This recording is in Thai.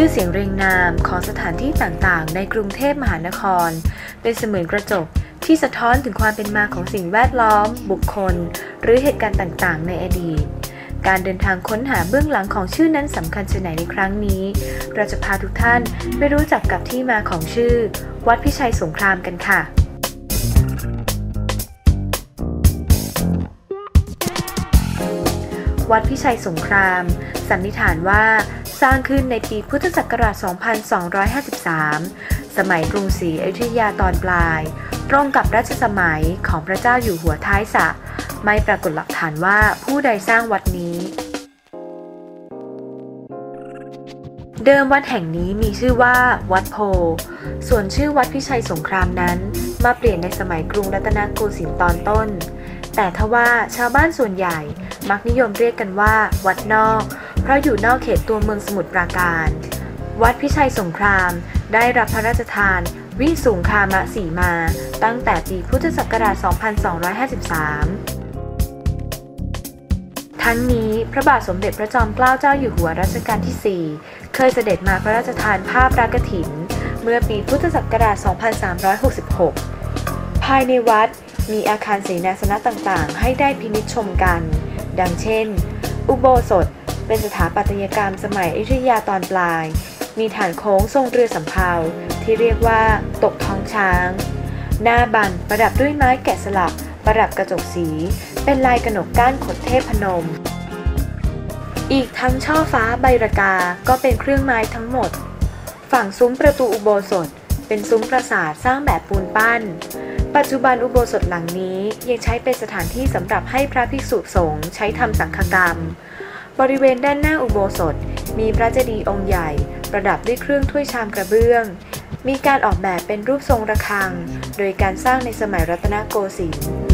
ชื่อเสียงเรียงนามของสถานที่ต่างๆ ในกรุงเทพมหานคร เป็นเสมือนกระจกที่สะท้อนถึงความเป็นมาของสิ่งแวดล้อม บุคคล หรือเหตุการณ์ต่างๆ ในอดีต การเดินทางค้นหาเบื้องหลังของชื่อนั้นสำคัญชนไหนในครั้งนี้ เราจะพาทุกท่านไปรู้จักกับที่มาของชื่อ วัดพิชัยสงครามกันค่ะ วัดพิชัยสงคราม สันนิษฐานว่าสร้างขึ้นในปีพุทธศักราช 2253 สมัยกรุงศรีอยุธยาตอนปลาย ตรงกับรัชสมัยของพระเจ้าอยู่หัวท้ายสระไม่ปรากฏหลักฐานว่าผู้ใดสร้างวัดนี้ เดิมวัดแห่งนี้มีชื่อว่า วัดโพ ส่วนชื่อวัดพิชัยสงครามนั้น มาเปลี่ยนในสมัยกรุงรัตนโกสินทร์ตอนต้น แต่ทว่าชาวบ้านส่วนใหญ่มักนิยมเรียกกันว่า วัดนอก เพราะอยู่นอกเขตตัวเมืองสมุทรปราการ วัดพิชัยสงคราม ได้รับพระราชทาน วิสุงคามะสีมา ตั้งแต่ปีพุทธศักราช 2253ทั้งนี้พระบาทสมเด็จพระจอมเกล้าเจ้าอยู่หัวรัชกาลที่ 4 เคยเสด็จมาพระราชทานภาพรากฐิน เมื่อปีพุทธศักราช 2366 ภายในวัด มีอาคารเสนาสนะต่างๆ ให้ได้พินิจชมกัน ดังเช่น อุโบสถเป็นสถาปัตยกรรมสมัยอยุธยาตอนปลาย มีฐานโค้งทรงเรือสำเภาที่เรียกว่าตกท้องช้าง หน้าบันประดับด้วยไม้แกะสลักประดับกระจกสี เป็นลายกระหนกก้านขดเทพพนม อีกทั้งช่อฟ้าใบระกาก็เป็นเครื่องไม้ทั้งหมด ฝั่งซุ้มประตูอุโบสถ เป็นซุ้มปราสาทสร้างแบบปูนปั้น ปัจจุบันอุโบสถหลังนี้ยังใช้เป็นสถานที่สำหรับให้พระภิกษุสงฆ์ใช้ทำสังฆกรรม บริเวณด้านหน้าอุโบสถ มีพระเจดีย์องค์ใหญ่ ประดับด้วยเครื่องถ้วยชามกระเบื้อง มีการออกแบบเป็นรูปทรงระฆัง โดยการสร้างในสมัยรัตนโกสินทร์